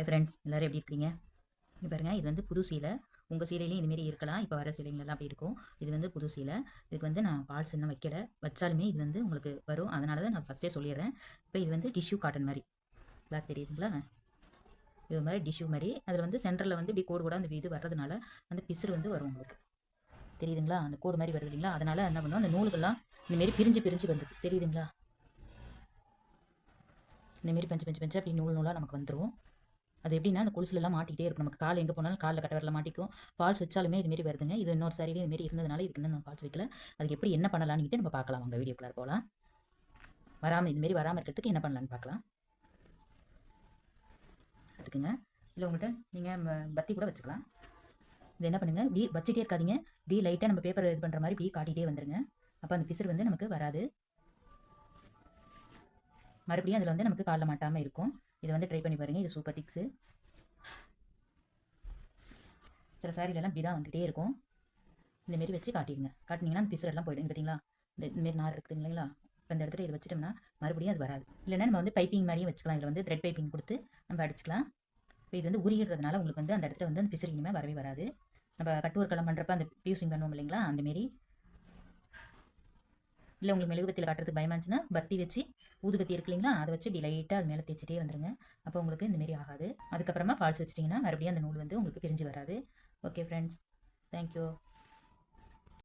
Hi friends எல்லோரும் எப்படி இருக்கீங்க? இப்போ பாருங்கள் இது வந்து புது சீலை. உங்கள் சீலையிலையும் இதுமாரி இருக்கலாம். இப்போ வர சீலைங்களெல்லாம் அப்படி இருக்கும். இது வந்து புது சீலை. இதுக்கு வந்து நான் பால்ஸ் இன்னும் வைக்கல. வச்சாலுமே இது வந்து உங்களுக்கு வரும். அதனால தான் நான் ஃபஸ்ட்டே சொல்லிடுறேன். இப்போ இது வந்து டிஷ்யூ காட்டன் மாதிரி எல்லா தெரியுதுங்களா? இது மாதிரி டிஷ்யூ மாதிரி அதில் வந்து சென்டரில் வந்து இப்படி கோடு கூட அந்த இது வர்றதுனால அந்த பிசுறு வந்து வரும் உங்களுக்கு. தெரியுதுங்களா? அந்த கோடு மாதிரி வருது இல்லைங்களா? அதனால் என்ன பண்ணுவோம் அந்த நூல்கள்லாம் இந்தமாரி பிரிஞ்சு பிரிஞ்சு வந்துருக்கு தெரியுதுங்களா? இந்தமாரி பஞ்சு பஞ்சு பஞ்சு அப்படி நூல் நூலாக நமக்கு வந்துடும் அது எப்படின்னா அந்த கொலுசுலலாம் மாட்டிக்கிட்டே இருக்கும். நமக்கு கால் எங்கே போனாலும் காலில் கட்ட வரல மாட்டிக்கும். ஃபால்ஸ் வச்சாலுமே இதுமாரி வருதுங்க. இது இன்னொரு சாரியிலே இதுமாரி இருந்ததுனால இதுக்கு இன்னும் ஃபால்ஸ் வைக்கல. அதுக்கு எப்படி என்ன பண்ணலான்னுட்டு நம்ம பார்க்கலாம். அவங்க வீடியோக்குள்ள போகலாம் வராமல் இதுமாரி வராமல் இருக்கிறதுக்கு என்ன பண்ணலான்னு பார்க்கலாம். அதுக்குங்க இல்லை உங்கள்கிட்ட நீங்கள் பத்தி கூட வச்சுக்கலாம். இது என்ன பண்ணுங்கள் இப்படி வச்சுட்டே இருக்காதீங்க. இப்படி லைட்டாக நம்ம பேப்பர் இது பண்ணுற மாதிரி இப்படி காட்டிகிட்டே வந்துருங்க. அப்போ அந்த பிசர் வந்து நமக்கு வராது. மறுபடியும் அதில் வந்து நமக்கு காலில் மாட்டாமல் இருக்கும். இதை வந்து ட்ரை பண்ணி பாருங்கள் இது சூப்பர் டிக்ஸு சில சாரிலெல்லாம் இப்படி தான் வந்துகிட்டே இருக்கும். இந்தமாரி வச்சு காட்டிடுங்க. காட்டினீங்கன்னா அந்த பிசுரெல்லாம் போயிடும். பார்த்தீங்களா இந்த இதுமாரி நார் இருக்குது இல்லைங்களா? இப்போ இந்த இடத்துல இதை வச்சிட்டோம்னா மறுபடியும் அது வராது. இல்லைன்னா நம்ம வந்து பைப்பிங் மாதிரியும் வச்சுக்கலாம். இதில் வந்து த்ரெட் பைப்பிங் கொடுத்து நம்ம அடிச்சுக்கலாம். இப்போ இது வந்து உருகிடுறதுனால உங்களுக்கு வந்து அந்த இடத்துல வந்து அந்த பிசுறு இனிமேல் வரவே வராது. நம்ம கட்டுவர்க்கெல்லாம் பண்ணுறப்ப அந்த பியூசிங் பண்ணுவோம் இல்லைங்களா? அந்தமாரி இல்லை உங்களுக்கு மெழுகுபத்தியில் காட்டுறதுக்கு பயமாக இருந்துச்சுன்னா பத்தி வச்சு ஊதுபத்தி இருக்கு இல்லைங்களா? அதை வச்சு இப்படி லைட்டாக அது மேலே தேய்ச்சிட்டே வந்துருங்க. அப்போ உங்களுக்கு இந்தமாரி ஆகாது. அதுக்கப்புறமா ஃபால்ஸ் வச்சிட்டிங்கன்னா மறுபடியும் அந்த நூல் வந்து உங்களுக்கு பிரிஞ்சு வராது. Okay friends thank you